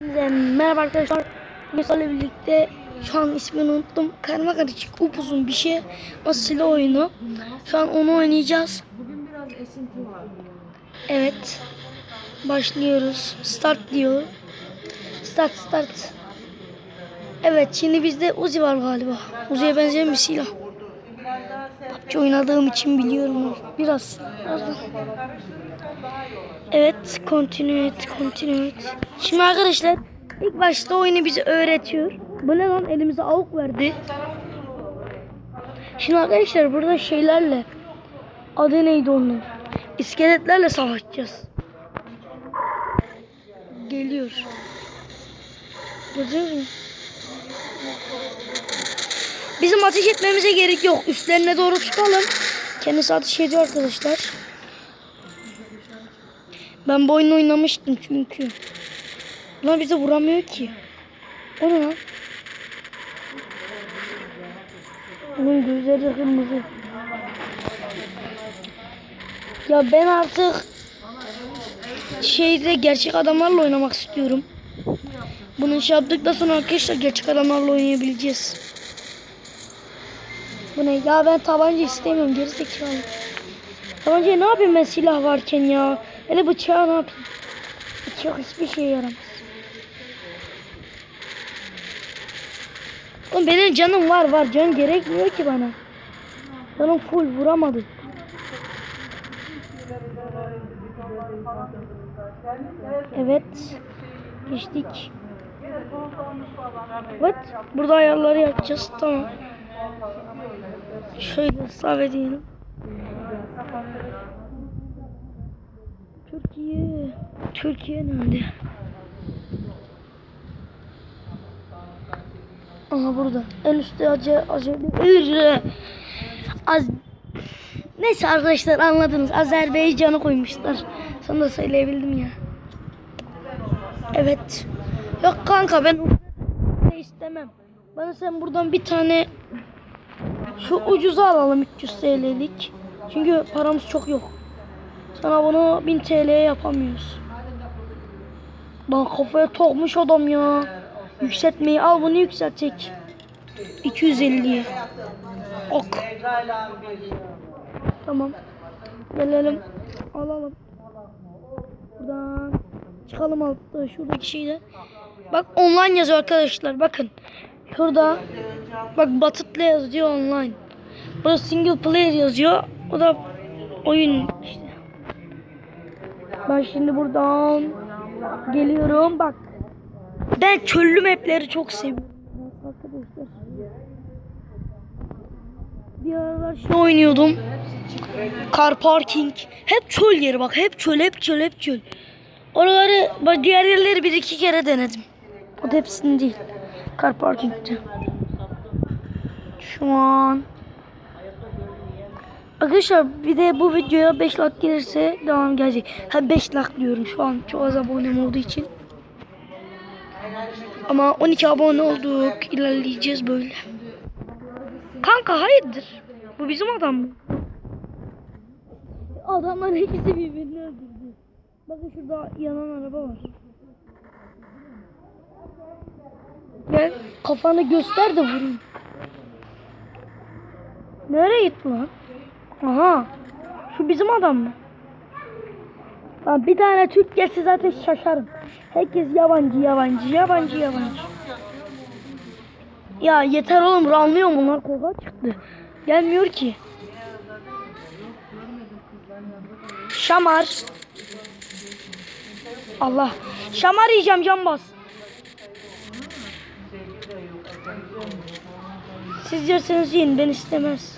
Merhaba arkadaşlar. Mesela birlikte şu an ismini unuttum. Karma karışık upuzun bir şey. Silah oyunu. Şu an onu oynayacağız. Bugün biraz esinti var. Evet. Başlıyoruz. Start diyor. Start start. Evet şimdi bizde Uzi var galiba. Uzi'ye benzeyen bir silah. PUBG oynadığım için biliyorum. Biraz. Evet, continue continue. Şimdi arkadaşlar ilk başta oyunu bize öğretiyor. Bu ne lan elimize avuk verdi. Şimdi arkadaşlar burada şeylerle adı neydi onun? İskeletlerle savaşacağız. Geliyor. Gördünüz mü? Bizim ateş etmemize gerek yok. Üstlerine doğru tutalım. Kendisi ateş ediyor arkadaşlar. Ben bu oyunu oynamıştım çünkü. Lan bize vuramıyor ki. O ne lan? Onun gözleri kırmızı. Ya ben artık şeyde gerçek adamlarla oynamak istiyorum. Bunu şey yaptıktan sonra arkadaşlar gerçek adamlarla oynayabileceğiz. Bu ne? Ya ben tabanca istemiyorum gerizekalı. Tabancaya ne yapayım ben silah varken ya? Hele bıçağı ne yapayım? Bıçak hiçbir şeye yaramaz. Oğlum benim canım var var. Can gerekmiyor ki bana. Canım full vuramadı. Evet. Geçtik. Evet. Burada ayarları yapacağız. Tamam. Şöyle sabit edelim. Türkiye. Türkiye nerede? Aha burada. En üstte acı acı. Az Neyse arkadaşlar anladınız. Azerbaycan'ı koymuşlar. Sana da söyleyebildim ya. Evet. Yok kanka ben ne istemem. Bana sen buradan bir tane şu ucuza alalım 300 TL'lik. Çünkü paramız çok yok. Sana bunu 1000 TL'ye yapamıyoruz. Lan kafaya tokmuş adam ya. Yükseltmeyi al bunu yükseltecek. 250'ye. Ok. Tamam. Gelelim. Alalım. Buradan çıkalım altta şuradaki şeyde. Bak online yazıyor arkadaşlar. Bakın. Şurada. Bak Batut'la yazıyor online. Burada single player yazıyor. O da oyun işte. Ben şimdi buradan geliyorum. Bak. Ben çöllü mapleri çok seviyorum. Arkadaşlar. Bir aralar şey oynuyordum. Car parking. Hep çöl yeri bak. Hep çöl, hep çöl, hep çöl. Oraları, diğer yerleri bir iki kere denedim. O da hepsini değil. Car parking'ti. Şu an. Arkadaşlar bir de bu videoya 5 like gelirse devam gelecek. Ha 5 like diyorum şu an çok az abonem olduğu için. Ama 12 abone olduk. ilerleyeceğiz böyle. Kanka hayırdır? Bu bizim adam mı? Adamlar ikisi birbirini öldürdü. Bakın şurada yanan araba var. Gel kafanı göster de vurayım. Nereye gitti lan? Aha. Şu bizim adam mı? Lan bir tane Türk gelse zaten şaşarım. Herkes yabancı yabancı yabancı yabancı. Ya yeter oğlum ranlıyor bunlar koka çıktı. Gelmiyor ki. Şamar. Allah. Şamar yiyeceğim can bas. Siz yerseniz yiyin ben istemez.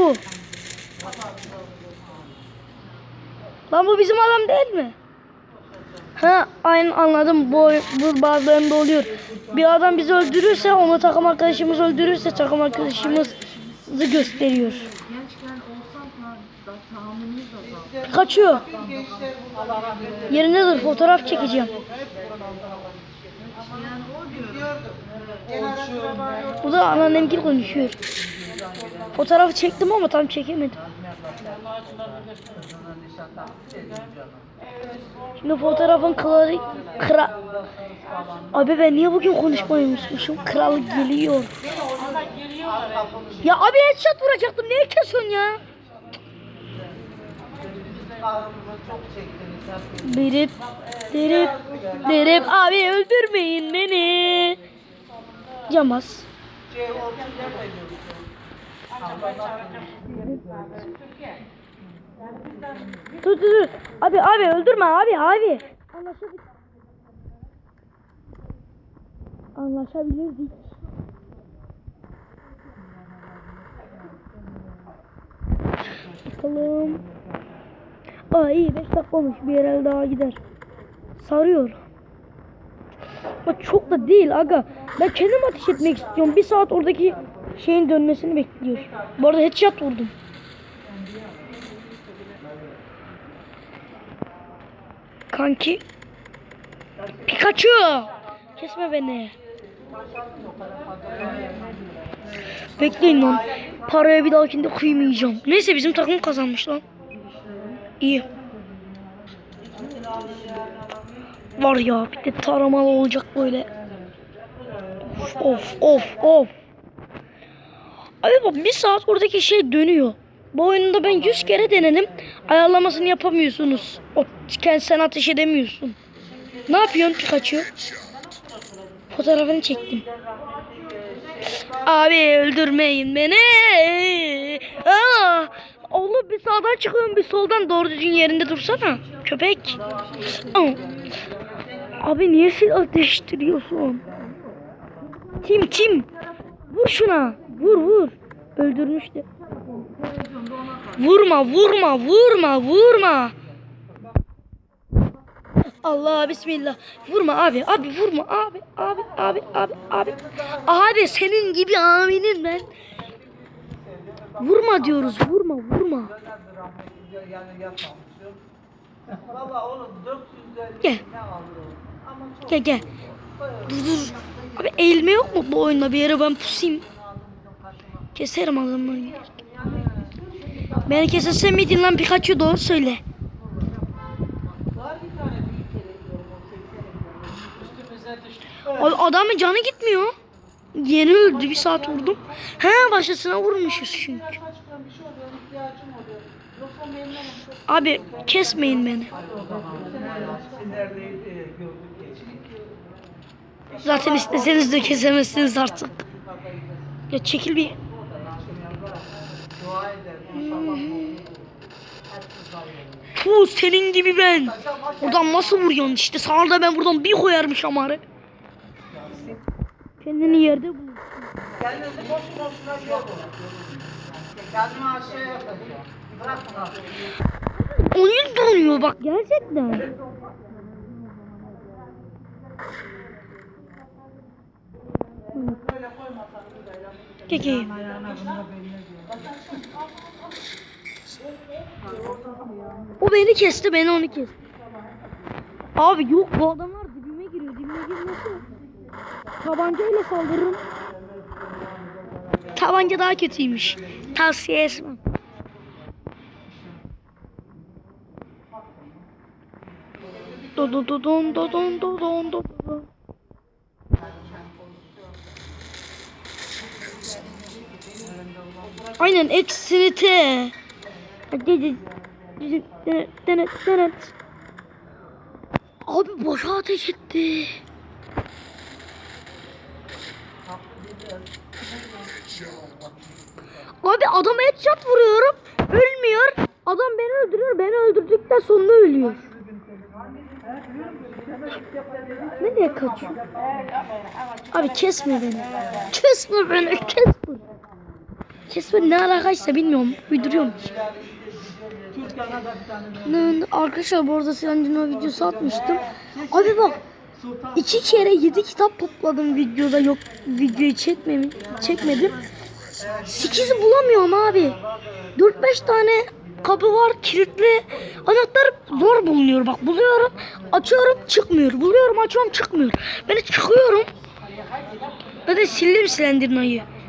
Ku. Lan bu bizim adam değil mi? Ha aynen anladım. Bu, bu bazılarında oluyor. Bir adam bizi öldürürse onu takım arkadaşımız öldürürse takım arkadaşımızı gösteriyor. Kaçıyor. Yerine dur fotoğraf çekeceğim. Bu da anneannemgil konuşuyor. Fotoğrafı çektim ama tam çekemedim. Şimdi fotoğrafın kralı... Kra... Abi ben niye bugün konuşmayı unutmuşum? Kral geliyor. Ya abi headshot vuracaktım. Niye kesiyorsun ya? Derip, derip, derip. Abi öldürmeyin beni. Camaz. Dur dur dur. Abi abi öldürme abi abi. Anlaşabilir. Anlaşabilirdik. Bakalım. Aa iyi 5 dakika olmuş. Bir yere daha gider. Sarıyor. Ama çok da değil aga. Ben kendim ateş etmek istiyorum. Bir saat oradaki şeyin dönmesini bekliyor. Bu arada headshot vurdum. Kanki. Pikachu. Kesme beni. Bekleyin lan. Paraya bir dahakinde kıymayacağım. Neyse bizim takım kazanmış lan. İyi. Var ya bir de taramalı olacak böyle. Of of of. Abi bak bir saat oradaki şey dönüyor. Bu oyunda ben 100 kere denedim. Ayarlamasını yapamıyorsunuz. O kendi sen ateş edemiyorsun. Ne yapıyorsun Pikachu? Fotoğrafını çektim. Abi öldürmeyin beni. Aa, oğlum bir sağdan çıkıyorum bir soldan doğru düzgün yerinde dursana. Köpek. Aa. Abi niye silah değiştiriyorsun? Tim tim. Vur şuna. Vur vur. Öldürmüştü. Vurma vurma vurma vurma. Allah bismillah. Vurma abi abi vurma abi abi abi abi abi. Abi senin gibi aminin ben. Vurma diyoruz vurma vurma. Valla oğlum 450 Gel. Gel gel. Dur dur. Abi eğilme yok mu bu oyunda bir yere ben pusayım. Keserim adamları. Beni kesese miydin lan Pikachu doğru söyle. var bir tane büyük televizyon o 80 ekran. Üstümüze düştü. Abi adamın canı gitmiyor. Yeni öldü bir saat vurdum. He başkasına vurmuşuz çünkü. Abi kesmeyin beni. Zaten isteseniz de kesemezsiniz artık. Ya çekil bir. Puh senin gibi ben. Buradan nasıl vuruyorsun işte sağda ben buradan bir koyarım şamarı. Kendini yerde bul. Kendinizi boşu boşuna. Kendimi aşağıya yapacağım. Bırak bunu. Oyun donuyor bak gerçekten. Peki. O beni kesti, beni onu kesti. Abi yok bu adamlar dibime giriyor. Dibime girmesi. Tabancayla saldırırım. Tabanca daha kötüymüş. Tavsiye etmem. Do do do don do don do don do do. Aynen eksini T. Abi boşa ateş etti. Abi adam headshot vuruyorum. Ölmüyor. Adam beni öldürüyor. Beni öldürdükten sonra ölüyor. Nereye kaçıyor? Abi kesme beni. Kesme beni. Kesme. Kesme ne alakaysa bilmiyorum. Uyduruyorum. De Arkadaşlar bu arada Sinan videosu atmıştım. Abi bak iki kere yedi kitap topladım videoda yok videoyu çekmemi çekmedim. Sekizi bulamıyorum abi. 4-5 tane kapı var kilitli. Anahtar zor bulunuyor bak buluyorum açıyorum çıkmıyor. Buluyorum açıyorum çıkmıyor. Ben de çıkıyorum. Hadi sildim Slenderman'ı.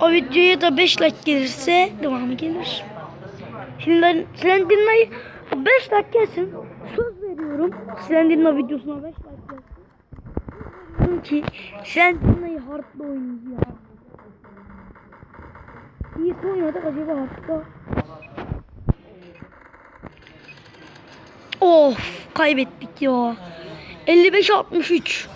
O videoya da 5 like gelirse devamı gelir. Şimdi ben Slenderman'ı 5 dakika gelsin. Söz veriyorum. Slenderman videosuna 5 dakika gelsin. Diyorum ki Slenderman'ı hardla oynayacağız ya. İyi oynadık acaba hardla. Of kaybettik ya. 55-63.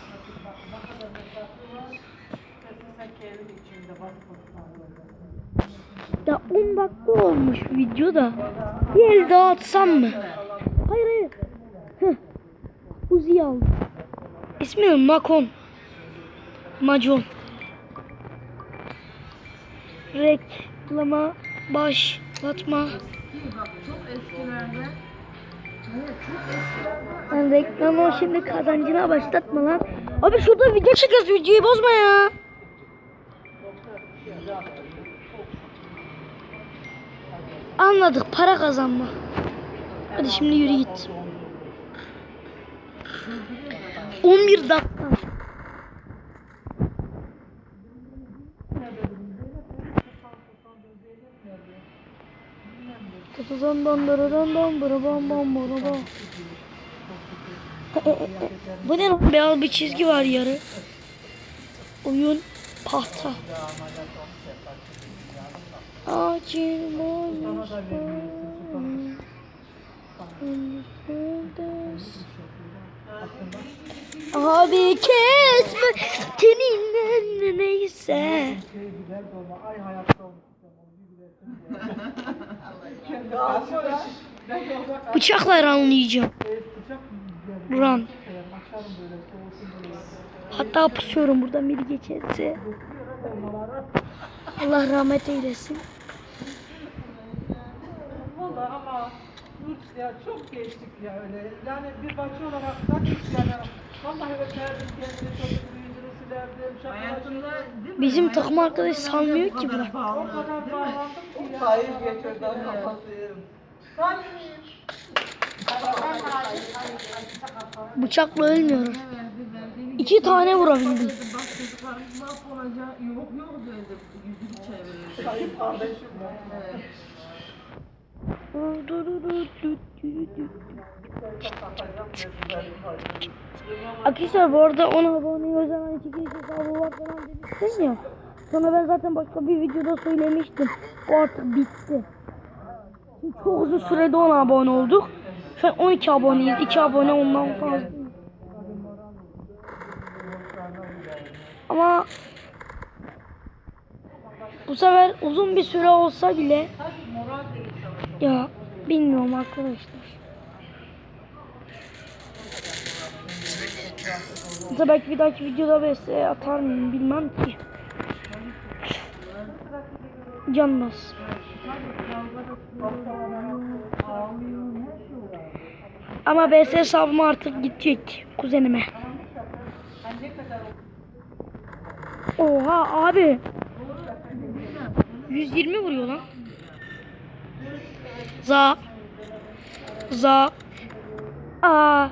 Ya 10 dakika olmuş videoda. Bir el daha atsam mı? Hayır hayır. Heh. Uzi aldım. İsmi Makon. Macon. Reklama başlatma. Lan reklamı şimdi kazancına başlatma lan. Abi şurada video çekiyoruz videoyu bozma ya. Anladık para kazanma. Hadi şimdi yürü git. 11 dakika. Tatadan dan daradan dan bara bam bam bara bam. E, e, e, Bu ne lan? Beyaz bir çizgi var yarı. Oyun pahta. Acil boynuz Abi kesme seninle neyse. Güzel dolma. Ay hayatta olmuştum. Kendi ağzına. Ben de uzak Bıçakla anlayacağım. Run. Hatta pusuyorum buradan biri geçerse. Allah rahmet eylesin. Valla ama Dur ya çok geçtik ya öyle. Yani bir bacı olarak da hiç yani vallahi öperdim kendini çocuk yüzünü silerdim. değil mi? Bizim takım arkadaş salmıyor bu ki bırak. O kadar bağlandım ki ya. Hayır geçirden kafası yerim. Bıçakla ölmüyorum. İki tane vurabildim. Bak. Arkadaşlar bu arada 10 aboneye özel hani çekiliş hesabı var falan demiştin ya. Sonra ben zaten başka bir videoda söylemiştim. O artık bitti. Çok uzun sürede 10 abone olduk. Şu an 12 aboneyiz. 2 abone ondan fazla. Ama bu sefer uzun bir süre olsa bile ya bilmiyorum arkadaşlar. Mesela belki bir dahaki videoda vs atar mıyım bilmem ki. Canmaz. Ama BS hesabım artık gidecek kuzenime. Oha abi. 120 vuruyor lan. Za. Za. Aa.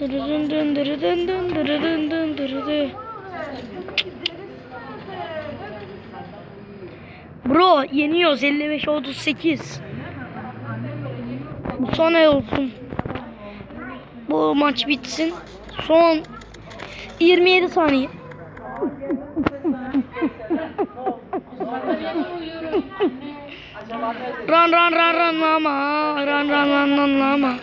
Dırırın dın dırırın dın dırırın dın dırırı. Bro yeniyoruz 55 38. Bu son el olsun. Bu maç bitsin. Son 27 saniye. Run run run run lama. Run run run run lama.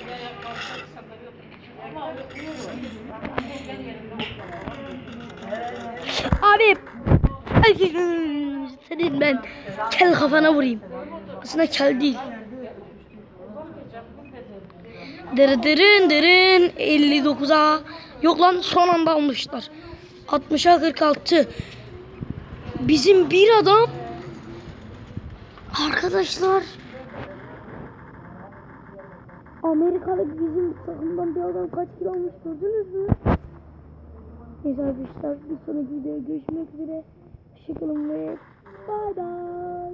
Abi. Senin ben kel kafana vurayım. Aslında kel değil. Dırı dırın 59'a yok lan son anda almışlar. 60'a 46. Bizim bir adam arkadaşlar Amerikalı bizim takımdan bir adam kaç kilo almış gördünüz mü? Neyse arkadaşlar bir sonraki videoda görüşmek üzere. Hoşçakalın ve bay bay.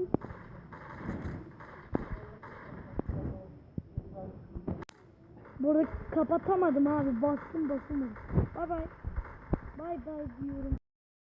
Burada kapatamadım abi bastım basamadım. Bay bay. Bay bay diyorum.